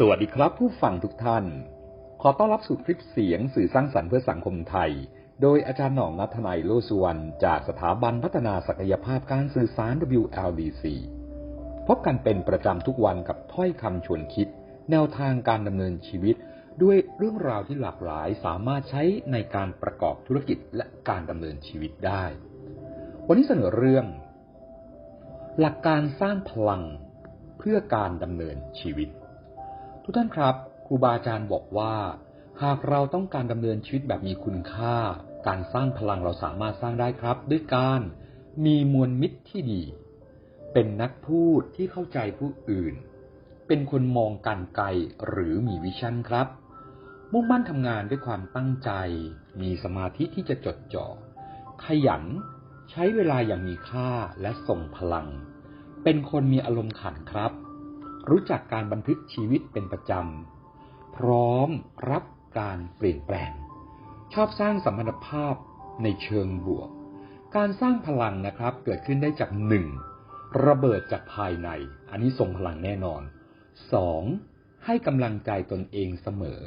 สวัสดีครับผู้ฟังทุกท่าน ขอต้อนรับสู่คลิปเสียงสื่อสร้างสรรค์เพื่อสังคมไทย โดยอาจารย์หน่องนัทนายโลสุวรรณจากสถาบันพัฒนาศักยภาพการสื่อสาร WLDC พบกันเป็นประจำทุกวันกับถ้อยคำชวนคิด แนวทางการดำเนินชีวิต ด้วยเรื่องราวที่หลากหลายสามารถใช้ในการประกอบธุรกิจและการดำเนินชีวิตได้ วันนี้เสนอเรื่อง หลักการสร้างพลังเพื่อการดำเนินชีวิต ทุกท่านครับ ครูบาอาจารย์บอกว่า หากเราต้องการดำเนินชีวิตแบบมีคุณค่า การสร้างพลังเราสามารถสร้างได้ครับ ด้วยการมีมวลมิตรที่ดี เป็นนักพูดที่เข้าใจผู้อื่น เป็นคนมองการไกลหรือมีวิชั่นครับ มุ่งมั่นทำงานด้วยความตั้งใจ มีสมาธิที่จะจดจ่อ ขยัน ใช้เวลาอย่างมีค่าและส่งพลัง เป็นคนมีอารมณ์ขันครับ รู้จักการบันทึกชีวิตเป็นประจำ พร้อมรับการเปลี่ยนแปลง ชอบสร้างสัมพันธภาพในเชิงบวก การสร้างพลังนะครับเกิดขึ้นได้จากหนึ่งระเบิดจากภายใน อันนี้ทรงพลังแน่นอนสองให้กำลังใจตนเองเสมอ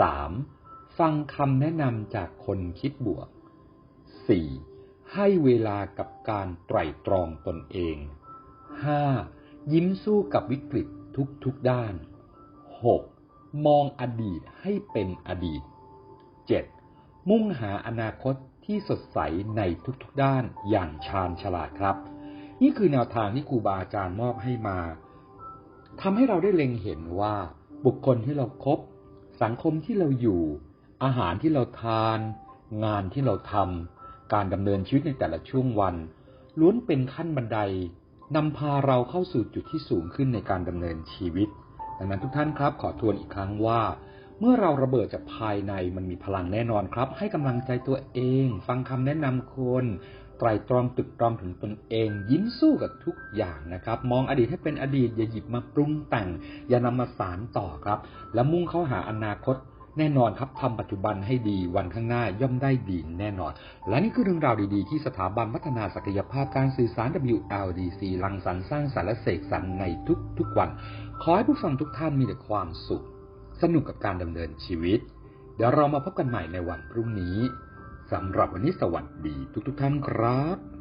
สามฟังคำแนะนำจากคนคิดบวกสี่ให้เวลากับการไตร่ตรองตนเองห้า ยิ้มสู้กับวิกฤตทุกๆด้าน 6. มองอดีตให้เป็นอดีต 7. มุ่งหาอนาคตที่สดใสในทุกๆด้านอย่างชาญฉลาดครับ นี่คือแนวทางที่ครูบาอาจารย์มอบให้มาทำให้เราได้เล็งเห็นว่า บุคคลที่เราครบสังคมที่เราอยู่ อาหารที่เราทาน งานที่เราทำการดำเนินชีวิตในแต่ละช่วงวัน ล้วนเป็นขั้นบันได นำพาเราเข้าสู่จุดที่สูงขึ้นในการดำเนินชีวิต ดังนั้นทุกท่านครับ ขอทวนอีกครั้งว่า เมื่อเราระเบิดจากภายในมันมีพลังแน่นอนครับ ให้กำลังใจตัวเอง ฟังคำแนะนำคนไตรตรองตึกตรองถึงตนเอง ยิ้มสู้กับทุกอย่างนะครับ มองอดีตให้เป็นอดีตอย่าหยิบมาปรุงแต่ง อย่านำมาสารต่อครับ และมุ่งเข้าหาอนาคต แน่นอนครับทำปัจจุบันให้ดีวันข้างหน้าย่อมได้ดีแน่นอน และนี่คือเรื่องราวดีๆ ที่สถาบันพัฒนาศักยภาพการสื่อสาร WLDC ลังสรรสร้างสรรเสกสรรในทุกๆวัน ขอให้ผู้ฟังทุกท่านมีแต่ความสุข สนุกกับการดำเนินชีวิต เดี๋ยวเรามาพบกันใหม่ในวันพรุ่งนี้สำหรับวันนี้สวัสดีทุกๆท่านครับ